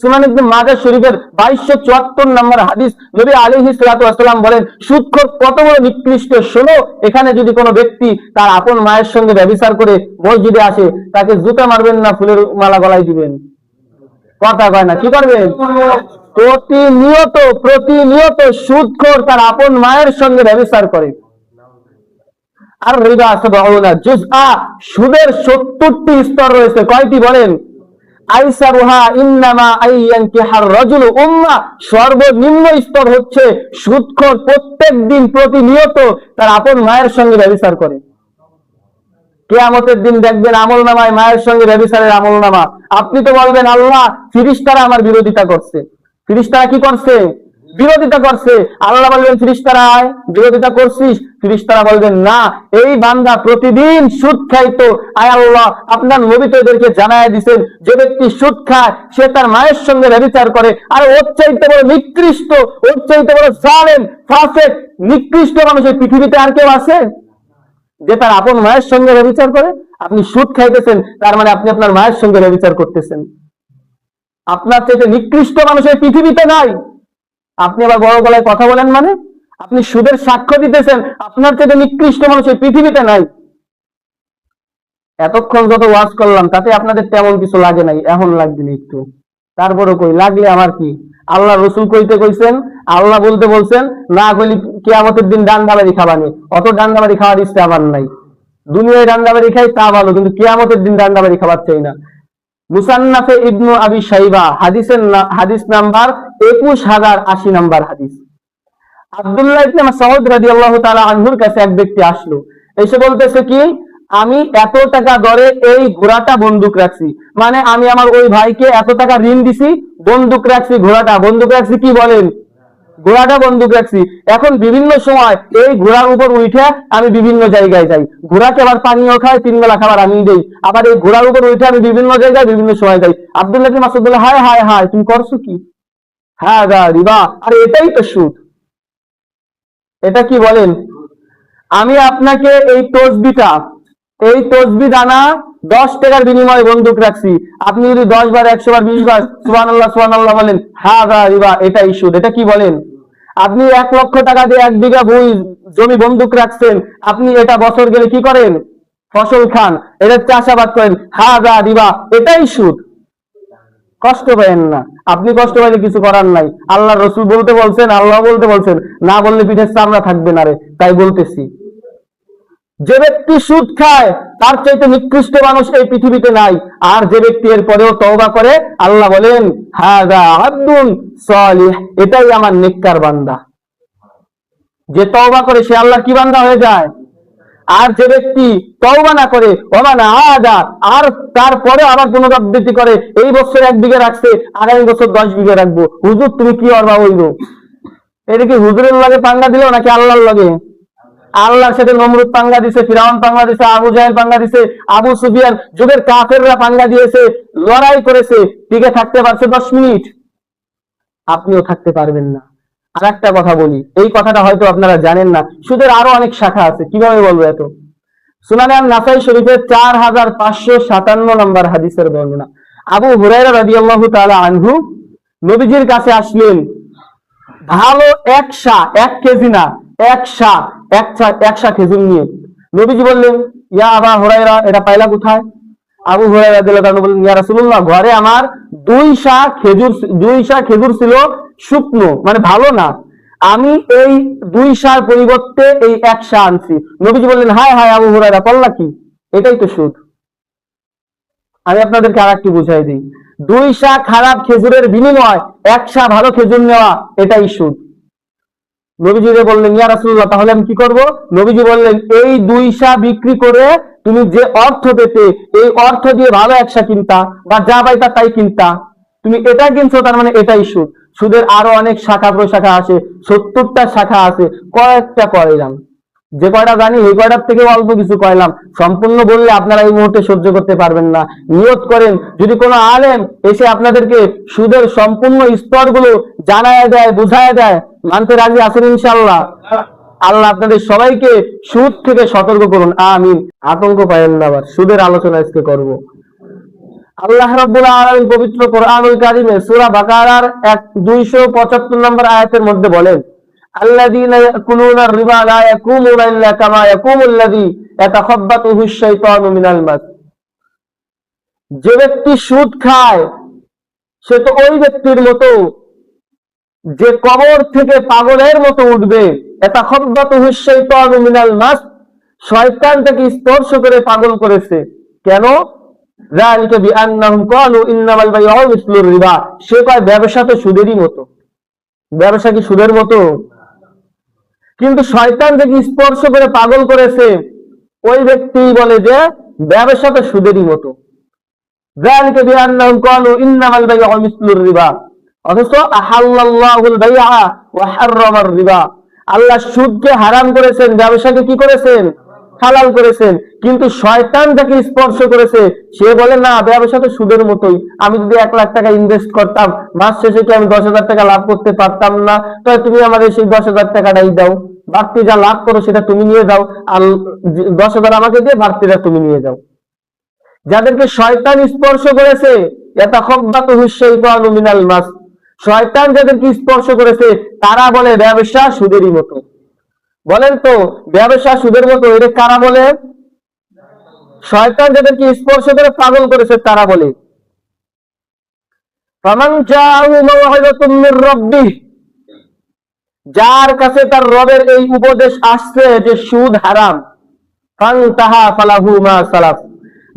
সুনান ইবনে মাজাহ শরীফের 2274 নম্বর হাদিস নবী আলাইহিস সালাতু ওয়াসাল্লাম বলেন সুদখোর কত বড় নিকৃষ্ট শোনো এখানে যদি কোনো ব্যক্তি তার আপন মায়ের সঙ্গে করে মসজিদে আসে, তাকে জুতা মারবেন না, ফুলের মালা গলায় দিবেন? কথা কয় না, কি করবেন? প্রতিনিয়ত প্রতিনিয়ত সুদখোর তার আপন মায়ের সঙ্গে ব্যবচার করে। আর জুজআ সুদের 70টি স্তর রয়েছে। কয়টি বলেন? সর্বনিম্ন স্তর হচ্ছে সুৎখর প্রত্যেক দিন প্রতিনিয়ত তার আপন মায়ের সঙ্গে ব্যবচার করে। কেয়ামতের দিন দেখবেন আমল নামায় মায়ের সঙ্গে ব্যবচারের আমল নামা। আপনি তো বলবেন, আল্লাহ, ফিরিস্তারা আমার বিরোধিতা করছে। ফিরিস্তারা কি করছে? বিরোধিতা করছে। আল্লাহ বলবেন আয় বিরোধিতা করছিস? ফিরিস্তারা বলবেন, না, এই বান্দা প্রতিদিন সুদ খাইতো। আয় আল্লাহ, আপনার নবী তো এদেরকে জানায় দিছেন, যে ব্যক্তি সুদ খায়, সে তার মায়ের সঙ্গে ব্যবচার করে। আর ওর চাইতে নিকৃষ্ট, ওর চাইতে বড় ফাসেক, নিকৃষ্ট মানুষ এই পৃথিবীতে আর কেউ আছে? যে তার আপন মায়ের সঙ্গে ব্যবচার করে। আপনি সুদ খাইতেছেন, তার মানে আপনি আপনার মায়ের সঙ্গে ব্যবচার করতেছেন। আপনার থেকে নিকৃষ্ট মানুষের পৃথিবীতে নাই। আপনি আবার বড় গলায় কথা বলেন মানে? আপনি সুদের সাক্ষ্য দিতেছেন, আপনার থেকে নিকৃষ্ট মানুষের পৃথিবীতে নাই। এতক্ষণ যত ওয়াজ করলাম, তাতে আপনাদের তেমন কিছু লাগে নাই, এখন লাগবে না একটু। তারপরে কই, লাগলে আমার কি? আল্লাহ রসুল কইতে কইছেন, আল্লাহ বলতে বলছেন, না কইলি কেয়ামতের দিন ডান্ডাবাড়ি খাবানি অত ডান্ডাবাড়ি খাওয়ার ইচ্ছে আমার নাই। দুনিয়ায় ডান্ডাবাড়ি খাই তা ভালো, কিন্তু কেয়ামতের দিন ডান্ডাবাড়ি খাবার চাই না। মুসান্নাফে ইবনু আবি সাইবা হাদিসের হাদিস নাম্বার একুশ হাজার আশি নাম্বার হাদিস। আব্দুল্লাহ ইবনে মাসউদ রাদিয়াল্লাহু তাআলা আনহুর কাছে এক ব্যক্তি আসলো। এসে বলতেছে কি, আমি এত টাকা দরে এই ঘোড়াটা বন্দুক রাখছি। মানে আমি আমার ওই ভাইকে এত টাকা ঋণ দিছি, বন্দুক রাখছি ঘোড়াটা। বন্দুক রাখছি কি বলেন? ঘোড়াটা বন্দুক রাখছি এখন বিভিন্ন সময় এই ঘোড়ার উপর উঠে আমি বিভিন্ন জায়গায় যাই। ঘোড়াকে আবার পানীয় খাই তিন বেলা খাবার আমি দেই। আবার এই ঘোড়ার উপর উঠে আমি বিভিন্ন জায়গায় বিভিন্ন সময় যাই। আব্দুল্লাহ বলে, হায় হায় হায়, তুমি করছ কি? হ্যাঁ গা, রিবা। আরে, এটাই তো সুদ। এটা কি বলেন? আমি আপনাকে এই তসবিটা, এই তসবি দানা দশ টাকার বিনিময়ে বন্দুক রাখছি। আপনি যদি দশ বার, একশো বার, বিশ বার সুবান আল্লাহ সুবান আল্লাহ বলেন হা গা, রিবা, এটাই সুদ। এটা কি বলেন? আপনি এক লক্ষ টাকা দিয়ে এক বিঘা ভুই জমি বন্দুক রাখছেন, আপনি এটা বছর গেলে কি করেন? ফসল খান এটা চাষাবাদ করেন। হা যা দিবা এটাই সুদ। কষ্ট পাইেন না। আপনি কষ্ট পাইলে কিছু করার নাই। আল্লাহ রসুল বলতে বলছেন, আল্লাহ বলতে বলছেন, না বললে পিঠের চামড়া থাকবে না রে। তাই বলতেছি। যে ব্যক্তি সুদ খায়, তার চাইতে নিকৃষ্ট মানুষ এই পৃথিবীতে নাই। আর যে ব্যক্তি এর পরেও তওবা করে, আল্লাহ বলেন হাদা আব্দুন সালিহ। এটাই আমার নেককার বান্দা। যে তওবা করে, সে আল্লাহর কি বান্দা হয়ে যায়? আর যে ব্যক্তি তওবা না করে, ওমানা আদা। আর তারপরে আবার পুনরাবৃত্তি করে, এই বছর এক বিঘে রাখছে, আগামী বছর দশ বিঘে রাখব। হুজুর, তুমি কি অরবা হইব এটা কি হুজুরের লগে পাঙ্গা দিল নাকি আল্লাহর লগে? আল্লাহর সাথে নমরুদ পাঙ্গা দিছে, ফিরাউন পাঙ্গা দিছে, আবু জাহেল পাঙ্গা দিছে, আবু সুফিয়ান, যুগের কাফেররা পাঙ্গা দিয়েছে, লড়াই করেছে, টিকে থাকতে পারছে দশ মিনিট। আপনিও থাকতে পারবেন না। আর একটা কথা বলি, এই কথাটা হয়তো আপনারা জানেন না, সুদের আরও অনেক শাখা আছে, কীভাবে বলব এত? সুনানে আল নাসাই শরীফের চার হাজার পাঁচশো সাতান্ন নম্বর হাদিসের বর্ণনা। আবু হুরাইরা রাদিয়াল্লাহু তাআলা আনহু নবীজির কাছে আসলেন, ভালো এক শা, এক কেজি না এক শা, এক শা- এক শা খেজুর নিয়ে। নবীজি বললেন, ইয়া আবা হুরাইরা এটা পাইলা কোথায়? আবু হুরাইরা রাদিয়াল্লাহু তাআলা বললেন, ইয়া রাসূলুল্লাহ, ঘরে আমার দুই শা খেজুর দুই শা খেজুর ছিল শুকনো মানে ভালো না। আমি এই দুই শার পরিবর্তে এই এক শা আনছি। নবীজি বললেন, হায় হায় আবু হুরাইরা করলা কি? এটাই তো সুদ। আমি আপনাদেরকে আর একটু বুঝাই দিই। দুই শা খারাপ খেজুরের বিনিময়, এক শা ভালো খেজুর নেওয়া, এটাই সুদ। নবীজি যে বললেন, ইয়া রাসুল্লাহ তাহলে আমি কি করব? নবীজি বললেন, এই দুই সা বিক্রি করে তুমি যে অর্থ পেতে, এই অর্থ দিয়ে ভালো একশা কিনতা বা যা পাইতা তাই কিনতা। তুমি এটা কিনছো, তার মানে এটাই সুদ। সুদের আরও অনেক শাখা প্রশাখা আছে সত্তরটা শাখা আছে কয়েকটা কয়লাম যে কয়টা জানি এই কয়টার থেকে অল্প কিছু কয়লাম। সম্পূর্ণ বললে আপনারা এই মুহূর্তে সহ্য করতে পারবেন না। নিয়ত করেন, যদি কোনো আলেম এসে আপনাদেরকে সুদের সম্পূর্ণ স্তরগুলো জানায় দেয়, বুঝায় দেয়, মানতে রাজি আছেন ইনশাল্লাহ আল্লাহ আপনাদের সবাইকে সুদ থেকে সতর্ক করুন। আমিন। আতঙ্ক পাইয়েন না আবার, সুদের আলোচনা আজকে করব। আল্লাহ রাব্বুল আলামিন পবিত্র কোরআনুল কারিমে সূরা বাকারার এক 275 নম্বর আয়াতের মধ্যে বলেন আল্লাযীনা ইয়াকুলুনা রিবা লা ইয়াকুমুনা ইল্লা কামা ইয়াকুমুল লাযী ইয়াতাখাব্বাতুহু আশ-শাইতানু মিনাল মাস যে ব্যক্তি সুদ খায় সে তো ওই ব্যক্তির মতো যে কবর থেকে পাগলের মতো উঠবে এটা খব্বাতুহু আশ-শাইতানু মিনাল মাস শয়তান তাকে স্পর্শ করে পাগল করেছে কেন ذلك بأنهم قالوا إنما البيع مثل الربا সে কয় ব্যবসা তো সুদেরই মতো ব্যবসা কি সুদের মতো কিন্তু শয়তান যাকে স্পর্শ করে পাগল করেছে, ওই ব্যক্তি বলে যে ব্যবসাটা সুদেরই মতো। আল্লাহ সুদকে হারাম করেছেন, ব্যবসাকে কি করেছেন? হালাল করেছেন, কিন্তু শয়তান যাকে স্পর্শ করেছে, সে বলে, না ব্যবসা তো সুদের মতোই। আমি যদি এক লাখ টাকা ইনভেস্ট করতাম, মাস শেষে কি আমি দশ হাজার টাকা লাভ করতে পারতাম না? তাহলে তুমি আমাদের সেই দশ হাজার টাকাটাই দাও। বাড়তি যা লাভ করো, সেটা তুমি নিয়ে যাও। আর দশ হাজার আমাকে দিয়ে বাড়তিটা তুমি নিয়ে যাও। যাদেরকে শয়তান স্পর্শ করেছে এটা খব্বাত হুসাইতানু মিনাল মাস শয়তান যাদেরকে স্পর্শ করেছে তারা বলে ব্যবসা সুদেরই মতো বলেন তো ব্যবসা সুদের মতো, এটা কারা বলে? শয়তান যাদেরকে স্পর্শ করে পাগল করেছে, তারা বলে। যার কাছে তার রবের এই উপদেশ আসছে যে সুদ হারাম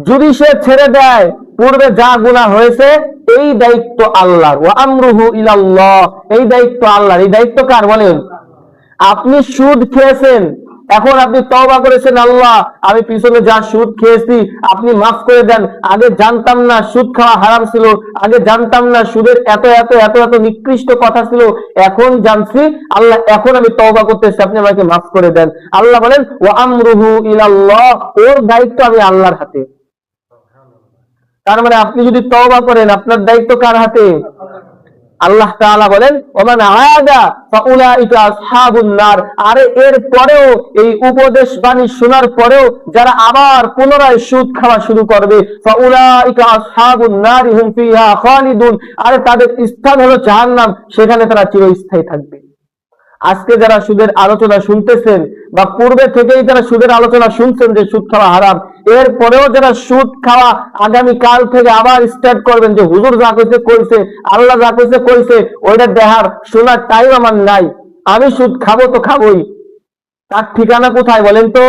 যদি সে ছেড়ে দেয়, পূর্বে যা গুনাহ হয়েছে, এই দায়িত্ব আল্লাহর। ওয়া আমরুহু ইলাল্লাহ, এই দায়িত্ব আল্লাহর। এই দায়িত্ব কার বলেন? আপনি সুদ খেয়েছেন। এখন আপনি তওবা করেছেন, আল্লাহ, আমি পিছনে যা সুদ খেয়েছি, আপনি মাফ করে দেন। আগে জানতাম না সুদ খাওয়া হারাম ছিল, আগে জানতাম না সুদের এত এত এত এত নিকৃষ্ট কথা ছিল। এখন জানছি, আল্লাহ, এখন আমি তওবা করতেছি আপনি আমাকে মাফ করে দেন। আল্লাহ বলেন ও আমরুহু ইলাল্লাহ ওর দায়িত্ব আমি আল্লাহর হাতে। তার মানে আপনি যদি তওবা করেন, আপনার দায়িত্ব কার হাতে? আল্লাহ তাআলা বলেন, ওমান আয়াদা ফাউলাইকা আসহাবুন নার। আরে এর পরেও, এই উপদেশ বাণী শোনার পরেও যারা আবার পুনরায় সুদ খাওয়া শুরু করবে, ফাউলাইকা আসহাবুন নার হুম ফিহা খালিদুন। আরে তাদের স্থান হলো জাহান্নাম, সেখানে তারা চিরস্থায়ী থাকবে। আজকে যারা সুদের আলোচনা শুনতেছেন বা পূর্বে থেকেই যারা সুদের আলোচনা শুনছেন যে সুদ খাওয়া হারাম, এরপরেও যারা সুদ খাওয়া আগামী কাল থেকে আবার স্টার্ট করবেন যে হুজুর যা কইছে কইছে, আল্লাহ যা কইছে কইছে, ওইটা দেখার শোনার টাইম আমার নাই। আমি সুদ খাব তো খাবোই। তার ঠিকানা কোথায় বলেন তো?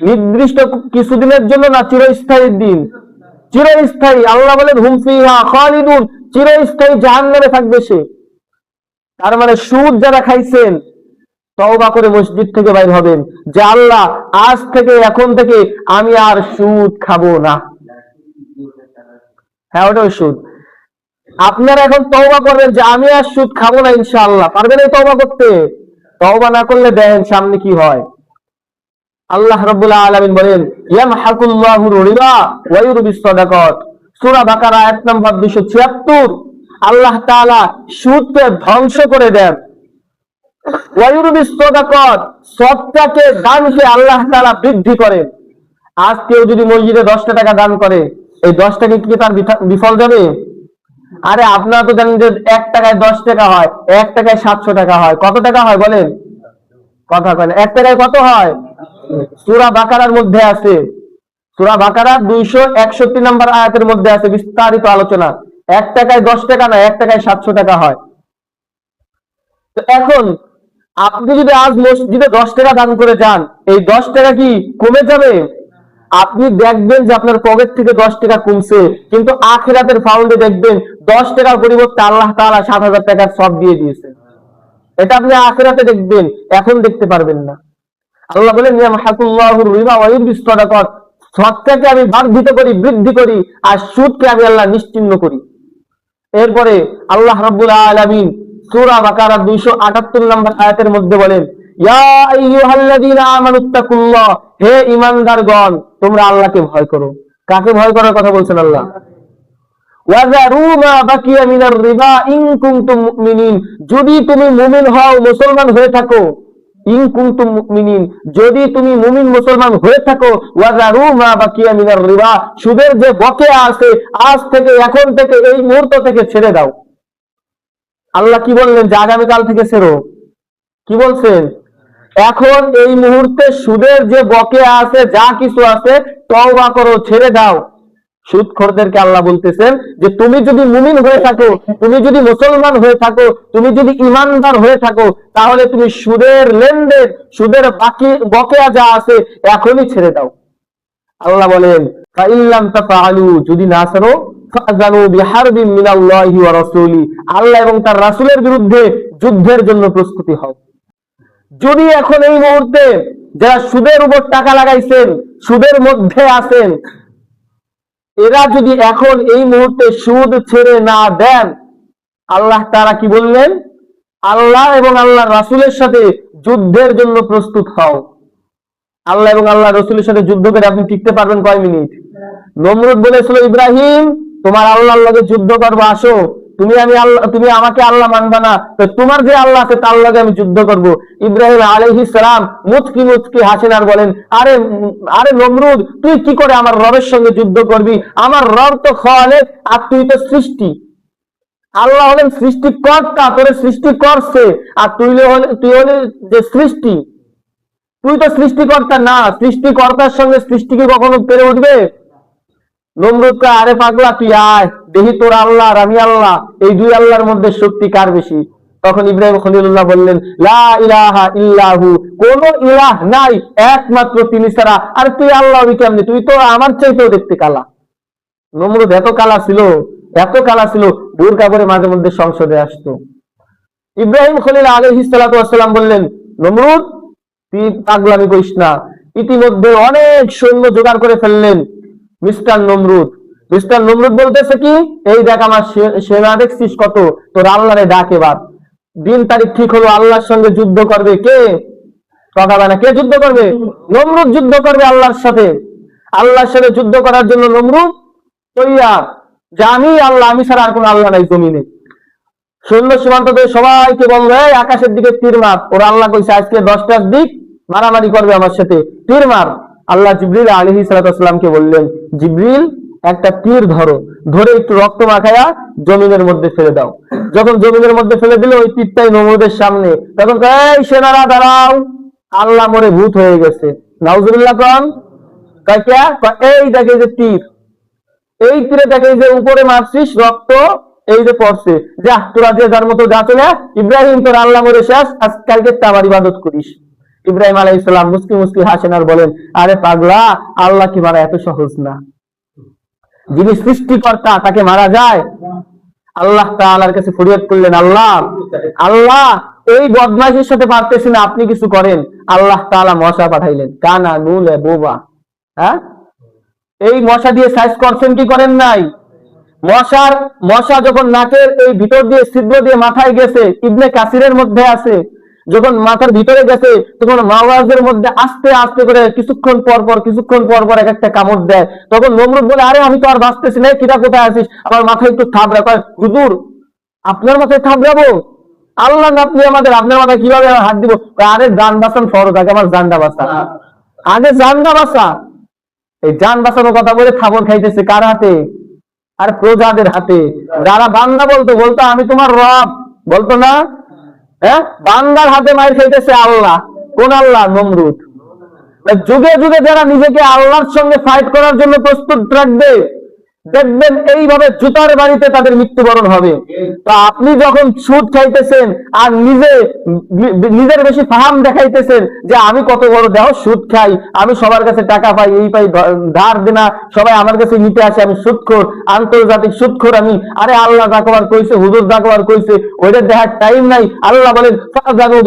নির্দিষ্ট কিছুদিনের জন্য না চিরস্থায়ী দিন? চিরস্থায়ী। আল্লাহ বলেন, হুম ফিহা খালিদুন। চিরস্থায়ী জাহান্নামে থাকবে সে। তার মানে সুদ যারা খাইছেন, তওবা করে মসজিদ থেকে বাইর হবেন। যে আল্লাহ, আজ থেকে, এখন থেকে আমি আর সুদ খাব না। হ্যাঁ ওটাও সুদ। আপনারা এখন তওবা করবেন যে আমি আর সুদ খাব না ইনশাআল্লাহ। পারবেন এই তওবা করতে? তওবা না করলে দেখেন সামনে কি হয়। আল্লাহ রাব্বুল আলামিন বলেন ইয়ামহাকুল্লাহু রিবা ওয়া ইউরবিস সাদাকাত। সূরা বাকারা, আয়াত নম্বর 276 আল্লাহ তাআলা সুদকে ধ্বংস করে দেন। সাদাকাত দানকে আল্লাহ তাআলা বৃদ্ধি করেন। আজ কেউ যদি মসজিদে 10 টাকা দান করে, এই 10 টাকা কি তার বিফল যাবে? আরে আপনারা তো জানেন যে এক টাকায় দশ টাকা হয়, এক টাকায় সাতশো টাকা হয়। কত টাকা হয় বলেন? কথা কয় না। এক টাকায় কত হয়? সুরা বাকারার মধ্যে আছে। সুরা বাকারা দুইশো একষট্টি নম্বর আয়াতের মধ্যে আছে বিস্তারিত আলোচনা। এক টাকায় দশ টাকা না, এক টাকায় সাতশো টাকা হয়। তো এখন আপনি যদি আজ মসজিদে দশ টাকা দান করে যান, এই দশ টাকা কি কমে যাবে? আপনি দেখবেন যে আপনার পকেট থেকে দশ টাকা কমছে, কিন্তু আখেরাতের ফাউন্ডে দেখবেন দশ টাকার পরিবর্তে আল্লাহ তালা সাত হাজার টাকার সব দিয়ে দিয়েছে এটা আপনি আখেরাতে দেখবেন, এখন দেখতে পারবেন না। আল্লাহ বলেন সদকাকে আমি বর্ধিত করি, বৃদ্ধি করি, আর সুদকে আমি আল্লাহ নিশ্চিন্ন করি। এরপরে আল্লাহ রাব্বুল আলামিন সূরা বাকারা 278 নম্বর আয়াতের মধ্যে বলেন, ইয়া আইয়ুহাল্লাযীনা আমানুত্তাকুল্লাহ হে ঈমানদারগণ, তোমরা আল্লাহকে ভয় করো। কাকে ভয় করার কথা বলছেন আল্লাহ? যদি তুমি মুমিন হও, মুসলমান হয়ে থাকো ইন কুনতুম মুমিনিন, যদি তুমি মুমিন মুসলমান হয়ে থাকো ওয়াজারু মা বাকিয়া মিনার রিবা, সুদের যে বকেয়া আছে, আজ থেকে এখন থেকে এই মুহূর্ত থেকে ছেড়ে দাও। আল্লাহ কি বললেন? যে আগামীকাল থেকে ছেড়ো। কি বলছেন? এখন এই মুহূর্তে সুদের যে বকেয়া আছে, যা কিছু আছে, তওবা করো, ছেড়ে দাও। সুদখোরদেরকে আল্লাহ বলতেছেন যে, তুমি যদি মুমিন হয়ে থাকো, তুমি যদি মুসলমান হয়ে থাকো, তুমি যদি ইমানদার হয়ে থাকো, তাহলে তুমি সুদের লেনদেন, সুদের বাকি বকেয়া যা আছে, এখনই ছেড়ে দাও। আল্লাহ বলেন যদি না ছাড়ো আল্লাহ এবং তার রাসূলের বিরুদ্ধে যুদ্ধের জন্য প্রস্তুতি হও। যদি এখন এই মুহূর্তে যারা সুদের উপর টাকা লাগাইছেন, সুদের মধ্যে আছেন এরা যদি এখন এই মুহূর্তে সুদ ছেড়ে না দেন, আল্লাহ তারা কি বললেন? আল্লাহ এবং আল্লাহ রাসুলের সাথে যুদ্ধের জন্য প্রস্তুত হও। আল্লাহ এবং আল্লাহ রসুলের সাথে যুদ্ধ করে আপনি টিকতে পারবেন কয় মিনিট? নমরুদ বলেছিল, ইব্রাহিম, তোমার আল্লাহ লগে যুদ্ধ করব, আসো। তুমি আমি আল্লাহ, তুমি আমাকে আল্লাহ মানবা না, তো তোমার যে আল্লাহ আছে তার লগে আমি যুদ্ধ করব। ইব্রাহিম আলাইহিস সালাম মুচকি মুচকি হাসেন আর বলেন, আরে আরে নমরুদ, তুই কি করে আমার রবের সঙ্গে যুদ্ধ করবি? আমার রব তো খালেক, আর তুই তো সৃষ্টি। আল্লাহ হলেন সৃষ্টি সৃষ্টিকর্তা, তোরে সৃষ্টি করছে, আর তুই হলে তুই হলে যে সৃষ্টি। তুই তো সৃষ্টিকর্তা না, সৃষ্টিকর্তার সঙ্গে সৃষ্টিকে কখনো পেরে উঠবে? নমরুদ আরে পাগলা, তুই আয়। দেখি তোর আল্লাহ আর আমি আল্লাহ, এই দুই আল্লাহর মধ্যে শক্তি কার বেশি? তখন ইব্রাহিম খলিলুল্লাহ বললেন, লা ইলাহা কোন ইলাহ নাই, একমাত্র তিনি ছাড়া। আর তুই আল্লাহ কেমনি? তুই তো আমার চাইতেও দেখতে কালা। নমরুদ এত কালা ছিল, এত কালা ছিল বুর কাপড়ে মাঝে মধ্যে সংসদে আসতো। ইব্রাহিম খলিল আলহিস সালাম বললেন, নমরুদ, তুই পাগলামি করিস না। ইতিমধ্যে অনেক সৈন্য জোগাড় করে ফেললেন মিস্টার নমরুদ। মিস্টার নমরুদ বলতেছে কি, এই দেখ আমার সে- সেনা দেখছিস কত? তোর আল্লাহরে ডাক এবার। দিন তারিখ ঠিক হলো, আল্লাহর সঙ্গে যুদ্ধ করবে কে? কথা না, কে যুদ্ধ করবে? নমরুদ যুদ্ধ করবে আল্লাহর সাথে। আল্লাহর সাথে যুদ্ধ করার জন্য নমরুদ তৈয়ার। যে আমি আল্লাহ, আমি ছাড়া আর কোনো আল্লাহ নাই জমিনে। সৈন্য সীমান্ত দিয়ে সবাইকে এই আকাশের দিকে তীর মার। ওরা আল্লাহ কইছে, আজকে দশটার দিক মারামারি করবে আমার সাথে। তীর মার। আল্লাহ জিব্রিল আলহি সালাতামকে বললেন, জিব্রিল একটা তীর ধরো, ধরে একটু রক্ত মাখায়া জমিনের মধ্যে ফেলে দাও। যখন জমিনের মধ্যে ফেলে দিল, ওই তীরটাই নমরুদের সামনে। তখন এই সেনারা, দাঁড়াও। আল্লাহ মরে ভূত হয়ে গেছে। কন। এই দেখে যে তীর। এই তীরে দেখে যে উপরে মারছিস রক্ত, এই যে পড়ছে। যা, তোরা যে যার মতো যা চলে, ইব্রাহিম তোর আল্লাহ মরে শেষ। আজ কালকে আমার ইবাদত করিস। ইব্রাহিম আলাই ইসলাম মুসকি মুসকি হাসেন আর বলেন, আরে পাগলা, আল্লাহ কি মারা এত সহজ না? যিনি সৃষ্টিকর্তা, তাকে মারা যায়। আল্লাহ তাআলার কাছে ফরিয়াদ করলেন, আল্লাহ আল্লাহ, এই বদমাইশের সাথে পারতেছি না, আপনি কিছু করেন। আল্লাহ তাআলা মশা পাঠাইলেন। কানা নুলে বোবা। হ্যাঁ? এই মশা দিয়ে সাইজ করছেন কি করেন নাই? মশার, মশা যখন নাকের এই ভিতর দিয়ে ছিদ্র দিয়ে মাথায় গেছে, ইবনে কাসিরের মধ্যে আছে। যখন মাথার ভিতরে গেছে, তখন মাওয়াজের মধ্যে আস্তে আস্তে করে কিছুক্ষণ পর পর, কিছুক্ষণ পর পর এক একটা কামড় দেয়। তখন নমরুদ বলে, আরে, আমি তো আর বাঁচতেছি না কিরা কোথায় আছিস? আমার মাথায় একটু থাবড়া কয়, হুজুর, আপনার মাথায় থাবড়াবো? আল্লাহ না, আপনি আমাদের, আপনার মাথায় কীভাবে হাত দিব? আরে জান বাঁচান, ফরজ আগে আমার জানটা বাঁচা। আগে জানটা বাঁচা। এই যান বাঁচানোর কথা বলে খাবার খাইতেছে কার হাতে? আর প্রজাদের হাতে। যারা বান্দা বলতো বলতো, আমি তোমার রব। বলতো না হ্যাঁ? বান্দার হাতে মায়ের খাইতেছে আল্লাহ। কোন আল্লাহ? নমরুদ। যুগে যুগে যারা নিজেকে আল্লাহর সঙ্গে ফাইট করার জন্য প্রস্তুত রাখবে দেখবেন এইভাবে জুতার বাড়িতে তাদের মৃত্যুবরণ হবে। তো আপনি যখন সুদ খাইতেছেন আর নিজে নিজের বেশি ফাহাম দেখাইতেছেন যে আমি কত বড় দেহ, সুদ খাই, আমি সবার কাছে টাকা পাই, এই পাই ধার দেনা, সবাই আমার কাছে নিতে আসে, আমি সুদখোর, আন্তর্জাতিক সুদখোর আমি। আরে আল্লাহ জাকবার কইছে, হুজুর জাকবার কইছে, ওইটা দেখার টাইম নাই। আল্লাহ বলেন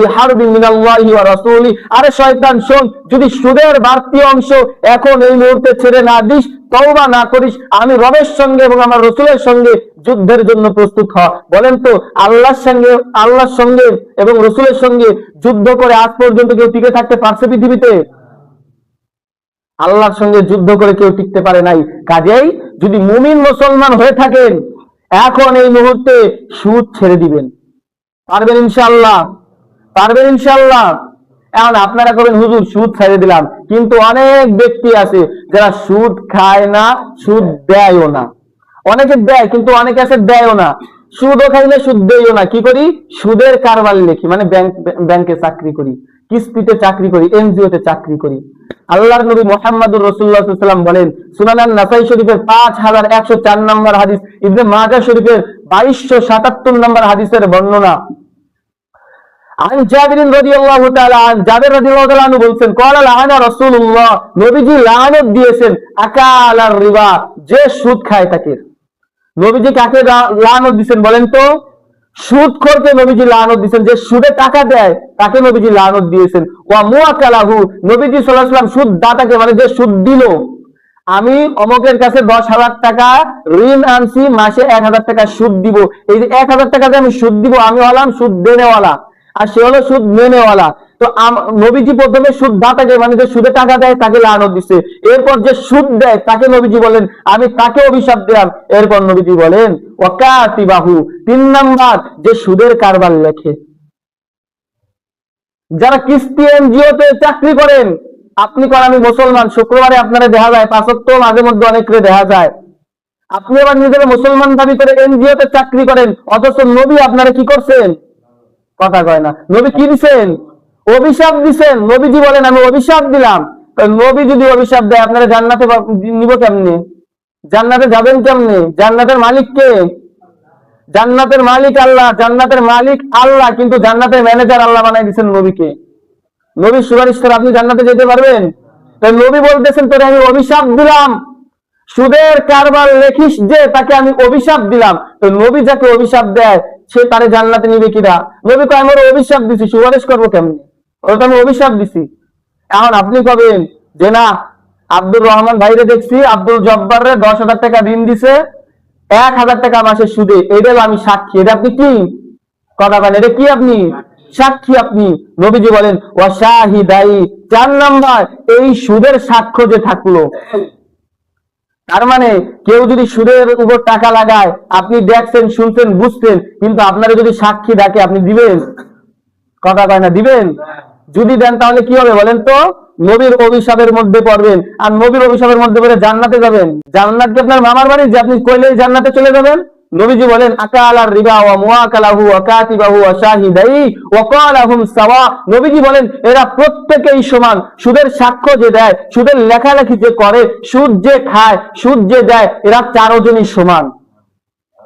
বিহারবিন মিনাল্লাহি ওয়া রাসূলি। আরে শয়তান, শোন, যদি সুদের বাড়তি অংশ এখন এই মুহূর্তে ছেড়ে না দিস তওবা না করিস, আমি রবের সঙ্গে এবং আমার রসুলের সঙ্গে যুদ্ধের জন্য প্রস্তুত হ। বলেন তো, আল্লাহর সঙ্গে আল্লাহর সঙ্গে এবং রসুলের সঙ্গে যুদ্ধ করে আজ পর্যন্ত কেউ টিকে থাকতে পারছে পৃথিবীতে? আল্লাহর সঙ্গে যুদ্ধ করে কেউ টিকতে পারে নাই। কাজেই যদি মুমিন মুসলমান হয়ে থাকেন, এখন এই মুহূর্তে সুদ ছেড়ে দিবেন। পারবেন ইনশাআল্লাহ? পারবেন ইনশাআল্লাহ? এখন আপনারা করবেন হুজুর, সুদ ছেড়ে দিলাম। কিন্তু অনেক ব্যক্তি আছে যারা সুদ খায় না, সুদ দেয়ও না। অনেকে দেয়, কিন্তু অনেকে আছে দেয়ও না। সুদও খাইলে সুদ দেয়ও না। কি করি? সুদের কারবার লিখি মানে ব্যাংক, ব্যাংকে চাকরি করি, কিস্তিতে চাকরি করি, এনজিওতে চাকরি করি। আল্লাহর নবী মোহাম্মদুর রসুল্লাহ সাল্লাম বলেন সুনানান নাসাই শরীফের পাঁচ হাজার একশো চার নম্বর হাদিস, ইবনে মাজা শরীফের বাইশশো সাতাত্তর নম্বর হাদিসের বর্ণনা। আন জাবিরিন রাদিয়াল্লাহু তাআলা আন জাবির রাদিয়াল্লাহু আনহু বলছেন ক্বালা লাআনা রাসূলুল্লাহ নবীজি লানত দিয়েছেন আকালার রিবা, যে সুদ খায় তাকে। নবীজি কাকে লানত দিবেন বলেন তো? সুদ করতে নবীজি লানত দিয়েছেন যে সুদে টাকা দেয়, তাকে নবীজি লানত দিয়েছেন। ওয়া মুআকালাহু, নবীজি সাল্লাল্লাহু আলাইহি সুদ দাতাকে মানে যে সুদ দিল। আমি অমকের কাছে দশ হাজার টাকা ঋণ আনছি, মাসে এক হাজার টাকা সুদ দিব। এই যে এক হাজার টাকা যে আমি সুদ দিব, আমি হলাম সুদ দেনেওয়ালা। আর সে হলো সুদ মেনেওয়ালা। তো নবীজি প্রথমে সুদ দাতাকে মানে যে সুদে টাকা দেয়, তাকে লানত দিচ্ছে। এরপর যে সুদ দেয়, তাকে নবীজি বলেন, আমি তাকে অভিশাপ দিলাম। এরপর নবীজি বলেন ওকাতি বাহু তিন নাম্বার, যে সুদের কারবার লেখে। যারা কিস্তি এনজিওতে চাকরি করেন, আপনি করেন, আমি মুসলমান, শুক্রবারে আপনারা দেখা যায়, পাঁচত্ব মাঝে মধ্যে অনেকরে দেখা যায়। আপনি আবার নিজেরা মুসলমান দাবি করে এনজিওতে চাকরি করেন, অথচ নবী আপনারা কি করছেন? কথা কয় না। নবী কি দিছেন? অভিশাপ দিছেন। নবীজি বলেন, আমি অভিশাপ দিলাম। নবী যদি অভিশাপ দেয়, আপনারা জান্নাতে নিব কেমনে? জান্নাতে যাবেন কেমনে? জান্নাতের মালিক কে? জান্নাতের মালিক আল্লাহ, জান্নাতের মালিক আল্লাহ, কিন্তু জান্নাতের ম্যানেজার আল্লাহ বানাই দিচ্ছেন নবীকে। নবীর সুপারিশ করে আপনি জান্নাতে যেতে পারবেন? তাই নবী বলতেছেন, তোরে আমি অভিশাপ দিলাম। সুদের কারবার লেখিস যে, তাকে আমি অভিশাপ দিলাম। তো নবী যাকে অভিশাপ দেয় সে তারে জান্নাতে নিবে কিনা নবী তো আমার অভিশাপ দিছি, সুপারিশ করব কেমনি? ওটা তো আমি অভিশাপ দিছি। এখন আপনি কবেন যে না, আব্দুর রহমান ভাইরে দেখছি, আব্দুল জব্বার রে দশ হাজার টাকা ঋণ দিছে, এক হাজার টাকা মাসের সুদে। এটা আমি সাক্ষী। এটা আপনি কি? কথা বলেন, এটা কি আপনি? সাক্ষী আপনি। নবীজি বলেন ওয়াশাহিদাই চার নাম্বার, এই সুদের সাক্ষ্য যে থাকল তার মানে কেউ যদি সুদের উপর টাকা লাগায়, আপনি দেখছেন, শুনছেন, বুঝছেন, কিন্তু আপনারা যদি সাক্ষী ডাকে আপনি দিবেন। কথা কয় না, দিবেন? যদি দেন তাহলে কি হবে বলেন তো? নবীর অভিশাপের মধ্যে পড়বেন। আর নবীর অভিশাপের মধ্যে পড়ে জান্নাতে যাবেন। জান্নাত কি আপনার মামার বাড়ি? যে আপনি কইলেই জান্নাতে চলে যাবেন? নবীজি বলেন, আকালার রিবা ওয়া মুআকালাহু ওয়া কাতিবাহু ওয়া শাহিদাই ওয়া ক্বালাহুম সাওয়া। নবীজি বলেন, এরা প্রত্যেকেই সমান। সুদের সাক্ষ্য যে দেয়, সুদের লেখালেখি যে করে, সুদ যে খায়, সুদ যে দেয়, এরা চারজনই সমান।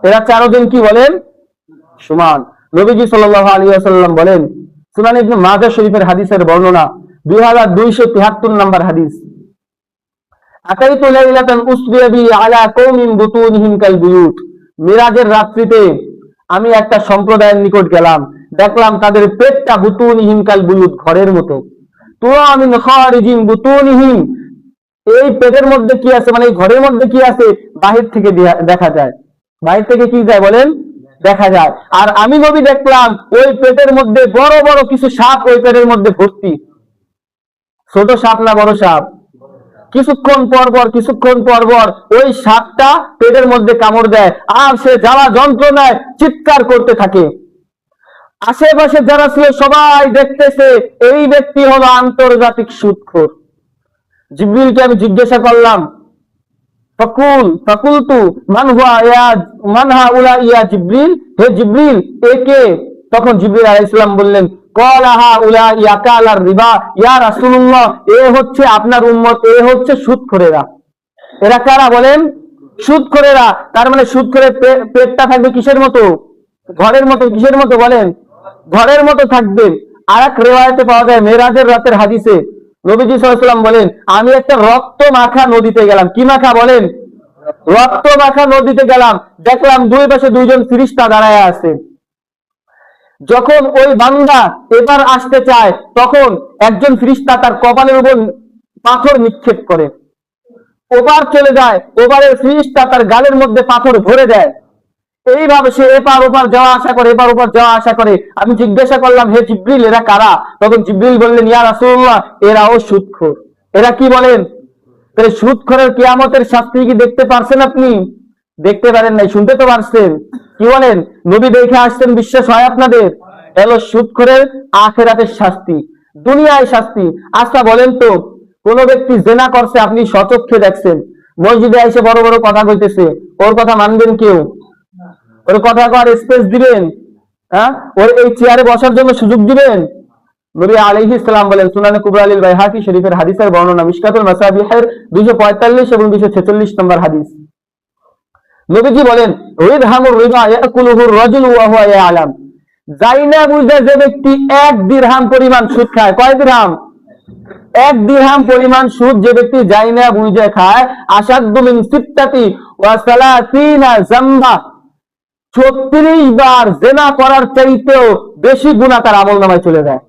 এরা চারজন কি বলেন? সমান। নবীজি সাল্লাল্লাহু আলাইহি ওয়াসাল্লাম বলেন, সুনান ইবনে মাজাহ শরীফের হাদিসের বর্ণনা 2273 নম্বর হাদিস। আতাইতু লাইলাতান উসরিয়া বি আলা কওমিন বুতুনিহিম কাল বুয়ুত। মিরাজের রাত্রিতে আমি একটা সম্প্রদায়ের নিকট গেলাম। দেখলাম তাদের পেটটা বুতুনিহিম কাল বুয়ুত ঘরের মতো। তো আমি খারিজিন বুতুনিহিম এই পেটের মধ্যে কি আছে? মানে এই ঘরের মধ্যে কি আছে? বাহির থেকে দেখা যায়। বাহির থেকে কি যায় বলেন? দেখা যায়। আর আমি নবী দেখলাম, ওই পেটের মধ্যে বড় বড় কিছু সাপ ওই পেটের মধ্যে ভর্তি। ছোট সাপ না বড় সাপ? কিছুক্ষণ পর পর, কিছুক্ষণ পর পর ওই সাপটা পেটের মধ্যে কামড় দেয় আর সে জ্বালা যন্ত্রণায় চিৎকার করতে থাকে। আশেপাশে যারা ছিল সবাই দেখতেছে এই ব্যক্তি হলো আন্তর্জাতিক সুদখোর জিব্রিলকে আমি জিজ্ঞাসা করলাম, ফকুল ফকুল তু হুয়া ইয়া, মান হা উলা ইয়া জিব্রিল? হে জিব্রিল, এ কে? তখন জিব্রিল আলাইহিস সালাম বললেন রিবা। ইয়া রাসূলুল্লাহ, এ হচ্ছে আপনার উম্মত, এ হচ্ছে সুদখোরেরা এরা কারা বলেন? সুদখোরেরা তার মানে সুদখোরের পেটটা থাকবে কিসের মতো? ঘরের মতো, কিসের মতো বলেন? ঘরের মতো থাকবে। আর এক রেওয়ায়তে পাওয়া যায় মেরাজের রাতের হাদিসে। নবীজি সাল্লাম বলেন, আমি একটা রক্ত মাখা নদীতে গেলাম। কি মাখা বলেন? রক্ত মাখা নদীতে গেলাম। দেখলাম দুই পাশে দুইজন ফিরিস্তা দাঁড়ায় আছে। যখন ওই বান্দা এবার আসতে চায়, তখন একজন ফিরিস্তা তার কপালের উপর পাথর নিক্ষেপ করে। ওপার চলে যায়, ওপারের ফিরিস্তা তার গালের মধ্যে পাথর ভরে দেয়। এইভাবে সে এপার ওপার যাওয়া আশা করে, এপার ওপার যাওয়া আশা করে। আমি জিজ্ঞাসা করলাম, হে জিব্রিল, এরা কারা? তখন জিব্রিল বললেন, ইয়া রাসূলুল্লাহ, এরাও সুদখোর। এরা কি বলেন? সুদখোরের কিয়ামতের শাস্তি কি দেখতে পারছেন আপনি? দেখতে পারেন নাই, শুনতে তো পারছেন। কি বলেন? নবী দেখে আসছেন, বিশ্বাস হয় আপনাদের? এলো সুদখোরের আখেরাতের শাস্তি, দুনিয়ায় শাস্তি। আচ্ছা বলেন তো, কোন ব্যক্তি জেনা করছে, আপনি সচক্ষে দেখছেন। মসজিদে এসে বড় বড় কথা কইতেছে, ওর কথা মানবেন কেউ? ওর কথা কর স্পেস দিবেন? হ্যাঁ? ওর এই চেয়ারে বসার জন্য সুযোগ দিবেন? নবী আলাইহিস সালাম বলেন, সুনানে কুবরা আলীল বাইহাকি শরীফের হাদিসের বর্ণনা, মিশকাতুল মাসাবিহের 245 এবং 246 নম্বর হাদিস। নবীজি বলেন, রিদহামুর রিবা ইয়াকুলুহুর রাজুলু ওয়া হুয়া ইয়ালাম। বুঝে যে ব্যক্তি এক দিরহাম পরিমাণ সুদ খায়। কয় দিরহাম? এক দিরহাম পরিমাণ সুদ যে ব্যক্তি যাই না বুঝে খায়। আসাদ্দু মিন সিত্তাতি ওয়া সালাসিনা জাম্বা ছত্রিশ বার জেনা করার চাইতেও বেশি গুণা তার আমল নামায় চলে যায়।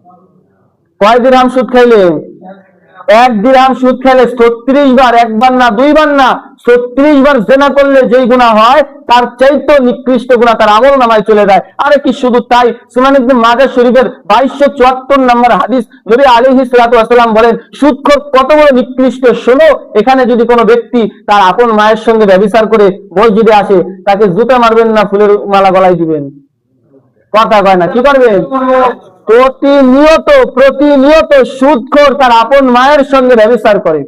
কয় দিরহাম সুদ খাইলে এক দিরহাম সুদ খাইলে ছত্রিশ বার একবার না, দুইবার না, ছত্রিশ বার জেনা করলে যেই গুণা হয়, তার চাইতে নিকৃষ্ট গুণা তার আমল নামায় চলে যায়। আরে কি শুধু তাই? সুনান ইবনে মাজাহ শরীফের বাইশশো চুয়াত্তর নম্বর হাদিস নবী আলাইহি সাল্লাতু ওয়াসাল্লাম বলেন, সুদখোর কত বড় নিকৃষ্ট? শোনো, এখানে যদি কোনো ব্যক্তি তার আপন মায়ের সঙ্গে ব্যভিচার করে মসজিদে আসে, তাকে জুতা মারবেন না, ফুলের মালা গলায় দিবেন? কথা কয় না, কি করবেন? প্রতিনিয়ত প্রতিনিয়ত সুদখোর তার আপন মায়ের সঙ্গে ব্যবচার করে।